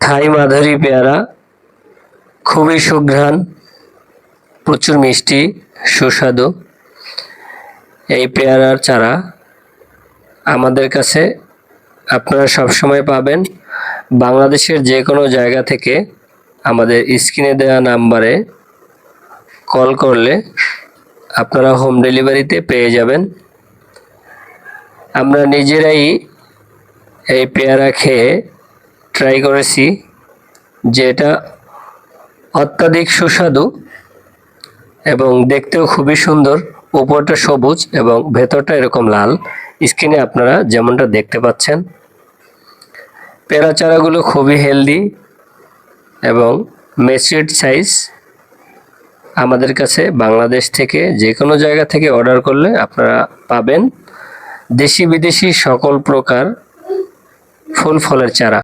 থাই মাধুরী পেয়ারা, খুবই সুঘ্রাণ, প্রচুর মিষ্টি, সুস্বাদু। এই পেয়ারার চারা আমাদের কাছে আপনারা সবসময় পাবেন। বাংলাদেশের যে কোনো জায়গা থেকে আমাদের স্ক্রিনে দেওয়া নাম্বারে কল করলে আপনারা হোম ডেলিভারিতে পেয়ে যাবেন। আমরা নিজেরাই এই পেয়ারা খেয়ে ট্রাই করেছি, যেটা অত্যাধিক সুস্বাদু এবং দেখতেও খুবই সুন্দর। উপরটা সবুজ এবং ভেতরটা এরকম লাল। স্ক্রিনে আপনারা যেমনটা দেখতে পাচ্ছেন পেয়ারা চারাগুলো খুবই হেলদি এবং মেচিউড সাইজ আমাদের কাছে বাংলাদেশ থেকে যে কোনো জায়গা থেকে অর্ডার করলে আপনারা পাবেন। দেশি বিদেশি সকল প্রকার ফুল ফলের চারা।